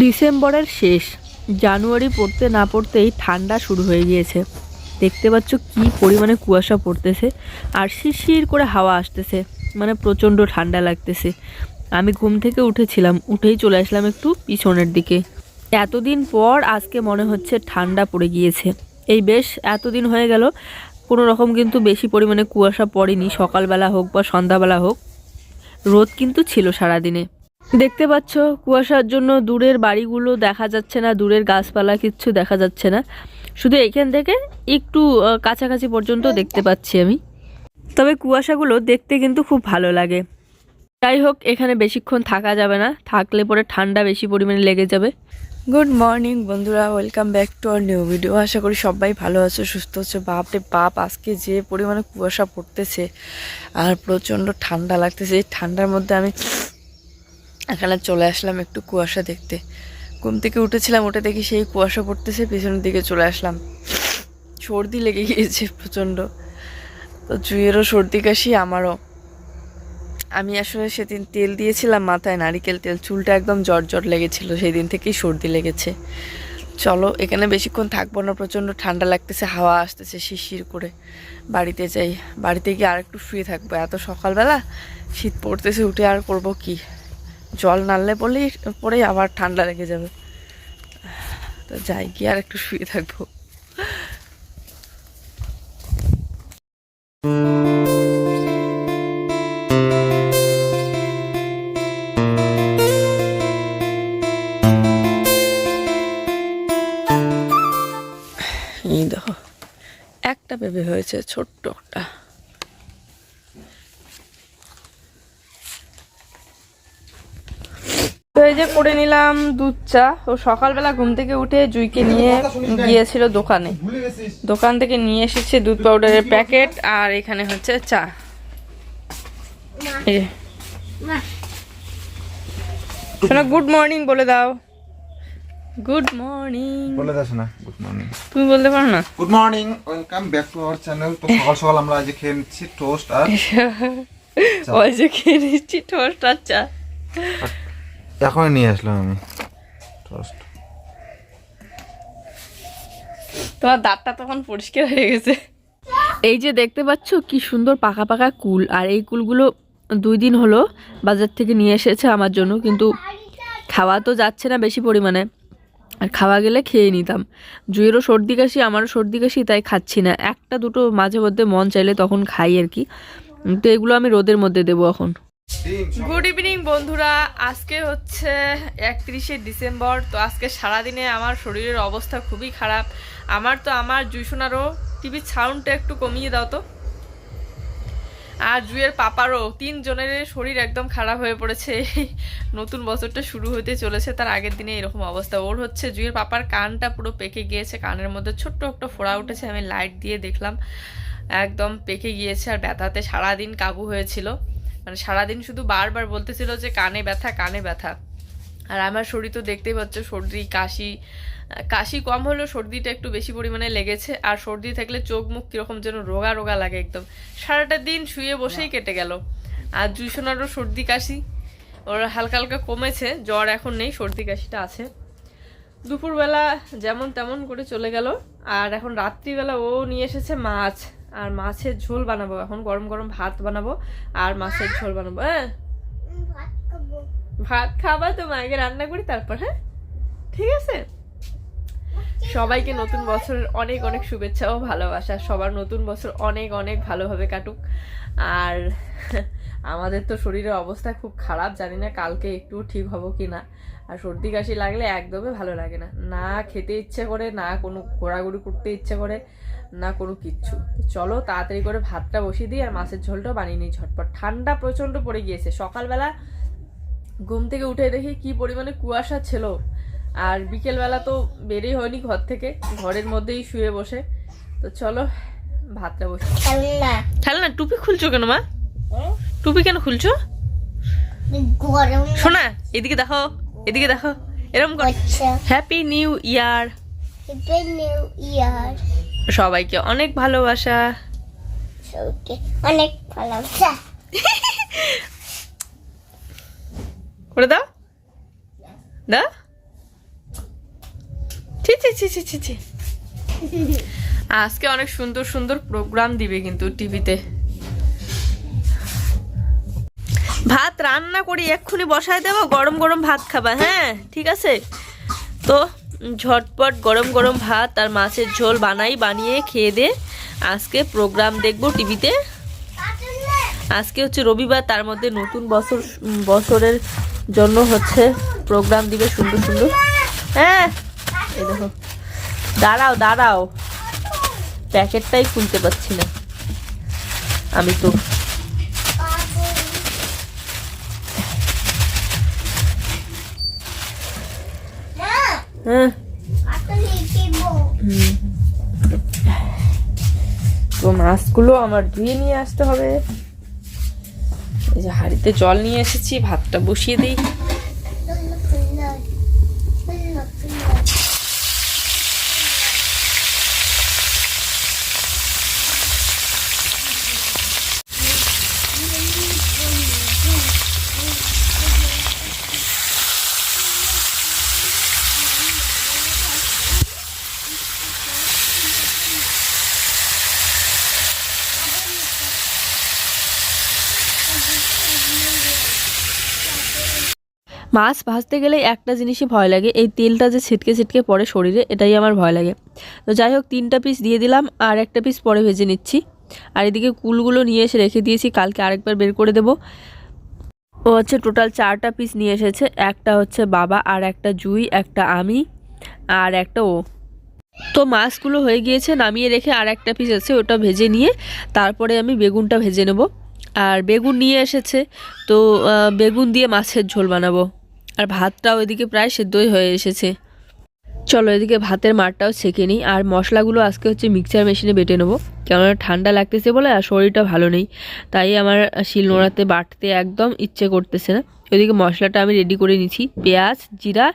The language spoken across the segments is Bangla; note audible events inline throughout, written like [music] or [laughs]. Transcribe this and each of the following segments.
ডিসেম্বরের শেষ। জানুয়ারি পড়তে না পড়তেই ঠান্ডা শুরু হয়ে গিয়েছে। দেখতে পাচ্ছ কি পরিমাণে কুয়াশা পড়তেছে আর শিরশির করে হাওয়া আসতেছে। মানে প্রচণ্ড ঠান্ডা লাগতেছে। আমি ঘুম থেকে উঠেছিলাম, উঠেই চলে আসলাম একটু পিছনের দিকে। এতদিন পর আজকে মনে হচ্ছে ঠান্ডা পড়ে গিয়েছে। এই বেশ এতদিন হয়ে গেল, কোনো রকম কিন্তু বেশি পরিমাণে কুয়াশা পড়েনি, সকালবেলা হোক বা সন্ধ্যাবেলা হোক। রোদ কিন্তু ছিল সারাদিনে। দেখতে পাচ্ছ, কুয়াশার জন্য দূরের বাড়িগুলো দেখা যাচ্ছে না, দূরের গাছপালা কিচ্ছু দেখা যাচ্ছে না। শুধু এখান থেকে একটু কাছাকাছি পর্যন্ত দেখতে পাচ্ছি আমি। তবে কুয়াশাগুলো দেখতে কিন্তু খুব ভালো লাগে। যাই হোক, এখানে বেশিক্ষণ থাকা যাবে না। থাকলে পরে ঠান্ডা বেশি পরিমাণে লেগে যাবে। গুড মর্নিং বন্ধুরা। Welcome back to our new video আশা করি সবাই ভালো আছো, সুস্থ আছো। বাপরে বাপ, আজকে যে পরিমাণে কুয়াশা পড়তেছে আর প্রচণ্ড ঠান্ডা লাগতেছে। এই ঠান্ডার মধ্যে আমি এখানে চলে আসলাম একটু কুয়াশা দেখতে। ঘুম থেকে উঠেছিলাম, উঠে দেখি সেই কুয়াশা পড়তেছে, পেছনের দিকে চলে আসলাম। সর্দি লেগে গিয়েছে প্রচণ্ড। তো জুয়েরও সর্দি কাশি, আমারও। আমি আসলে সেদিন তেল দিয়েছিলাম মাথায়, নারিকেল তেল, চুলটা একদম জট জট লেগেছিল সেই দিন থেকেই সর্দি লেগেছে। চলো, এখানে বেশিক্ষণ থাকব না, প্রচণ্ড ঠান্ডা লাগতেছে, হাওয়া আসতেছে শিরশির করে। বাড়িতে যাই, বাড়িতে গিয়ে আর একটু শুয়ে থাকব। এত সকালবেলা, শীত পড়তেছে, উঠে আর করব কি? জল নাড়লে পড়লেই পরেই আবার ঠান্ডা লেগে যাবে। তো যাই, গিয়ে আর একটু শুয়ে থাকব। এই দেখো, একটা বেবি হয়েছে, ছোট্ট একটা। এই যে করে নিলাম দুধ চা। ও সকালবেলা ঘুম থেকে উঠে জুইকে নিয়ে গিয়েছিল দোকানে। দোকান থেকে নিয়ে এসেছে দুধ পাউডারের প্যাকেট আর এখানে হচ্ছে চা। শোনো গুড মর্নিং বলে দাও। গুড মর্নিং বলে দাস না গুড মর্নিং তুমি বলতে পারো না? Good morning welcome back to our channel তো সকাল সকাল আমরা আজ খেয়ে নিচ্ছি টোস্ট আর [laughs] ওই যে খেয়ে নিচ্ছি টোস্ট আর চা। এখনই নিয়ে আসলাম আমি। টোস্ট তোমার দাঁতটা তখন পরিষ্কার হয়ে গেছে। এই যে দেখতে পাচ্ছ কি সুন্দর পাকা পাকা কুল আর এই কুলগুলো দুই দিন হলো বাজার থেকে নিয়ে এসেছে আমার জন্য কিন্তু খাওয়া তো যাচ্ছে না বেশি পরিমাণে। আর খাওয়া গেলে খেয়ে নিতাম। জুয়েরও সর্দি কাশি আমারও সর্দি কাশি তাই খাচ্ছি না। একটা দুটো মাঝে মধ্যে মন চাইলে তখন খাই আর কি। তো এগুলো আমি রোদের মধ্যে দেবো এখন। গুড ইভিনিং বন্ধুরা। আজকে হচ্ছে একত্রিশে ডিসেম্বর, তো আজকে সারাদিনে আমার শরীরের অবস্থা খুবই খারাপ। আমার তো আমার জুইশোনারও টিভির সাউন্ডটা একটু কমিয়ে দাও তো। আর জুয়ের পাপারও তিনজনের শরীর একদম খারাপ হয়ে পড়েছে। নতুন বছরটা শুরু হতে চলেছে, তার আগের দিনে এরকম অবস্থা। ওর হচ্ছে জুয়ের পাপার কানটা পুরো পেকে গিয়েছে, কানের মধ্যে ছোট্ট একটা ফোড়া উঠেছে, আমি লাইট দিয়ে দেখলাম। একদম পেকে গিয়েছে আর ব্যথাতে সারাদিন কাবু হয়েছিল। মানে সারাদিন শুধু বারবার বলতেছিল যে কানে ব্যথা কানে ব্যথা। আর আমার শরীর তো দেখতেই পাচ্ছ সর্দি কাশি কাশি কম হলেও সর্দিটা একটু বেশি পরিমাণে লেগেছে। আর সর্দি থাকলে চোখ মুখ কীরকম যেন রোগা রোগা লাগে একদম। সারাটা দিন শুয়ে বসেই কেটে গেল। আর জুইশোনারও সর্দি কাশি ওর হালকা হালকা কমেছে জ্বর এখন নেই সর্দি কাশিটা আছে। দুপুরবেলা যেমন তেমন করে চলে গেল। আর এখন রাত্রিবেলা ও নিয়ে এসেছে মাছ। আর মাছের ঝোল বানাবো। এখন গরম গরম ভাত বানাবো আর মাছের ঝোল বানাবো হ্যাঁ? ভাত খাবা। তো মাকে রান্না করি তারপর হ্যাঁ? ঠিক আছে? সবাইকে নতুন বছরের অনেক অনেক শুভেচ্ছা ও ভালোবাসা। সবার নতুন বছর অনেক অনেক ভালোভাবে কাটুক। আর [laughs] আমাদের তো শরীরের অবস্থা খুব খারাপ জানি না কালকে একটু ঠিক হব কি না। আর সর্দি কাশি লাগলে একদমই ভালো লাগে না। না খেতে ইচ্ছে করে না কোনো ঘোরাঘুরি করতে ইচ্ছে করে। না কোনো কিচ্ছু। চলো তাড়াতাড়ি করে ভাতটা বসিয়ে দিই আর মাছের ঝোলটা বানিয়ে নিই ঝটপট। ঠান্ডা প্রচণ্ড পড়ে গিয়েছে। সকালবেলা ঘুম থেকে উঠে দেখি কি পরিমাণে কুয়াশা ছিল। আর বিকেলবেলা তো বেরই হয়নি ঘর থেকে ঘরের মধ্যেই শুয়ে বসে। তো চলো ভাতটা বসে খেল না টুপি খুলছো কেন মা? টুপি কেন খুলছো? শোনা এদিকে দেখো এদিকে দেখো এরকম কর। Happy new year happy new year সবাইকে অনেক ভালোবাসা। অনেক ভালোবাসা। করে দাও। দা ছি ছি ছি ছি ছি ছি। আজকে অনেক সুন্দর সুন্দর প্রোগ্রাম দিবে কিন্তু টিভিতে। ভাত রান্না করি এক্ষুনি বসায় দেবো। গরম গরম ভাত খাবা হ্যাঁ? ঠিক আছে? তো ঝটপট গরম গরম ভাত আর মাছের ঝোল বানাই, বানিয়ে খেয়ে দে। আজকে প্রোগ্রাম দেখব টিভিতে। আজকে হচ্ছে রবিবার, তার মধ্যে নতুন বছর বছরের জন্য হচ্ছে প্রোগ্রাম দিবে সুন্দর সুন্দর। হ্যাঁ এই দেখো। দাঁড়াও দাঁড়াও। প্যাকেটটাই খুলতে পারছি না। আমি তো হ্যাঁ। তো মাছগুলো আমার ধুয়ে নিয়ে আসতে হবে। এই যে হাঁড়িতে জল নিয়ে এসেছি, ভাতটা বসিয়ে দিই। মাছ ভাজতে গেলে একটা জিনিসই ভয় লাগে, এই তেলটা যে ছিটকে ছিটকে পড়ে শরীরে, এটাই আমার ভয় লাগে। তো যাই হোক, তিনটা পিস দিয়ে দিলাম, আর একটা পিস পরে ভেজে নিচ্ছি। আর এদিকে কুলগুলো নিয়ে এসে রেখে দিয়েছি, কালকে আরেকবার বের করে দেবো। ও হচ্ছে টোটাল চারটা পিস নিয়ে এসেছে, একটা হচ্ছে বাবা, আর একটা জুই, একটা আমি, আর একটা ও। তো মাছগুলো হয়ে গিয়েছে, নামিয়ে রেখে আর একটা পিস আছে, ওটা ভেজে নিয়ে তারপরে আমি বেগুনটা ভেজে নেব। আর বেগুন নিয়ে এসেছে, তো বেগুন দিয়ে মাছের ঝোল বানাবো। আর ভাতটাও এদিকে প্রায় সেদ্ধই হয়ে এসেছে। চলো এদিকে ভাতের মারটাও ছেঁকে নিই, আর মশলাগুলো আজকে হচ্ছে মিক্সচার মেশিনে বেটে নেব। কেননা ঠান্ডা লাগতেছে বলে আর শরীরটা ভালো নেই, তাই আমার শিল নোড়াতে বাটতে একদম ইচ্ছে করতেছে না। ওইদিকে মশলাটা আমি রেডি করে নিচ্ছি, পেঁয়াজ, জিরা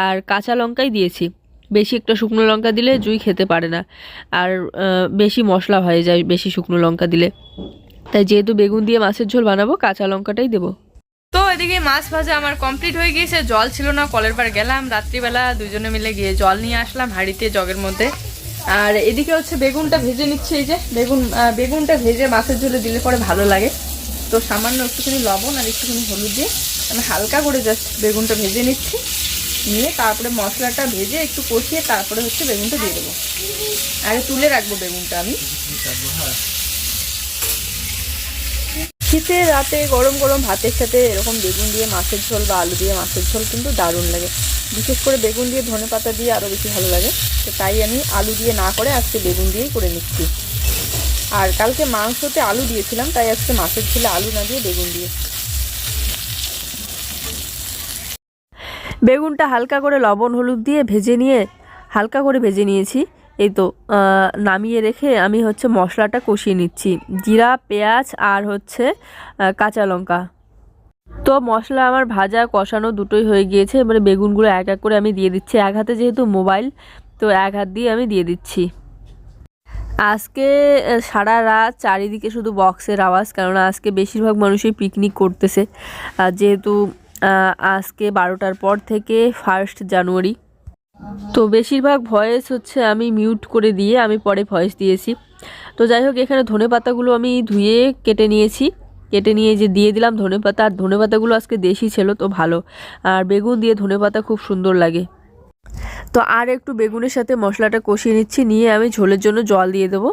আর কাঁচা লঙ্কাই দিয়েছি। বেশি একটা শুকনো লঙ্কা দিলে জুই খেতে পারে না, আর বেশি মশলা হয়ে যায় বেশি শুকনো লঙ্কা দিলে। তাই যেহেতু বেগুন দিয়ে মাছের ঝোল বানাবো, কাঁচা লঙ্কাটাই দেবো। তো এদিকে মাছ ভাজা আমার কমপ্লিট হয়ে গিয়েছে, জল ছিল না, কলের পার গেলাম। রাত্রিবেলা দুজনে মিলে গিয়ে জল নিয়ে আসলাম হাঁড়িতে, জগের মধ্যে। আর এদিকে হচ্ছে বেগুনটা ভেজে নিচ্ছে, এই যে বেগুন বেগুনটা ভেজে মাছের ঝোলে দিলে পরে ভালো লাগে। তো সামান্য একটুখানি লবণ আর একটুখানি হলুদ দিয়ে আমি হালকা করে জাস্ট বেগুনটা ভেজে নিচ্ছি। নিয়ে তারপরে মশলাটা ভেজে একটু কষিয়ে তারপরে হচ্ছে বেগুনটা দিয়ে দেবো। আগে তুলে রাখব বেগুনটা আমি। শীতের রাতে গরম গরম ভাতের সাথে এরকম বেগুন দিয়ে মাছের ঝোল বা আলু দিয়ে মাছের ঝোল কিন্তু দারুণ লাগে। বিশেষ করে বেগুন দিয়ে ধনে পাতা দিয়ে আরও বেশি ভালো লাগে। তো তাই আমি আলু দিয়ে না করে আজকে বেগুন দিয়েই করে নিচ্ছি। আর কালকে মাংসতে আলু দিয়েছিলাম, তাই আজকে মাছের ঝোলে আলু না দিয়ে বেগুন দিয়ে। বেগুনটা হালকা করে লবণ, হলুদ দিয়ে ভেজে নিয়ে হালকা করে ভেজে নিয়েছি। এই তো নামিয়ে রেখে আমি হচ্ছে মশলাটা কষিয়ে নিচ্ছি। জিরা, পেঁয়াজ আর হচ্ছে কাঁচা লঙ্কা। তো মশলা আমার ভাজা কষানো দুটোই হয়ে গিয়েছে, এবারে বেগুনগুলো এক এক করে আমি দিয়ে দিচ্ছি। এক হাতে যেহেতু মোবাইল, তো এক হাত দিয়ে আমি দিয়ে দিচ্ছি। আজকে সারা রাত চারিদিকে শুধু বক্সের আওয়াজ, কেননা আজকে বেশিরভাগ মানুষই পিকনিক করতেছে। যেহেতু আজকে বারোটার পর থেকে ফার্স্ট জানুয়ারি তো বেশিরভাগ ভয়েস হচ্ছে আমি মিউট করে দিয়ে আমি পরে ভয়েস দিয়েছি। তো যাই হোক, এখানে ধনে পাতাগুলো আমি ধুয়ে কেটে নিয়েছি। কেটে নিয়ে যে দিয়ে দিলাম ধনে পাতা, আর ধনে পাতাগুলো আজকে দেশি ছিল, তো ভালো। আর বেগুন দিয়ে ধনে পাতা খুব সুন্দর লাগে। তো আর একটু বেগুনের সাথে মশলাটা কষিয়ে নিচ্ছি, নিয়ে আমি ঝোলের জন্য জল দিয়ে দেবো।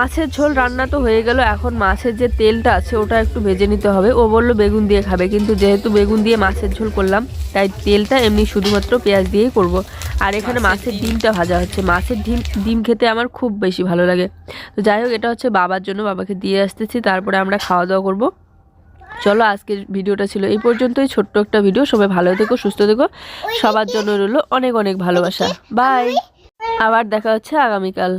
মাছের ঝোল রান্না তো হয়ে গেল এখন মাছের যে তেলটা আছে ওটা একটু ভেজে নিতে হবে। ও বলল বেগুন দিয়ে খাবে কিন্তু যেহেতু বেগুন দিয়ে মাছের ঝোল করলাম তাই তেলটা এমনি শুধুমাত্র পেঁয়াজ দিয়েই করব। আর এখানে মাছের ডিমটা ভাজা হচ্ছে মাছের ডিম ডিম খেতে আমার খুব বেশি ভালো লাগে। তো যাই হোক এটা হচ্ছে বাবার জন্য বাবাকে দিয়ে আসতেছি তারপরে আমরা খাওয়া দাওয়া করব। চলো আজকের ভিডিওটা ছিল এই পর্যন্তই ছোট্ট একটা ভিডিও সবাই ভালো থেকো সুস্থ থেকো। সবার জন্য রইল অনেক অনেক ভালোবাসা। বাই আবার দেখা হচ্ছে আগামীকাল।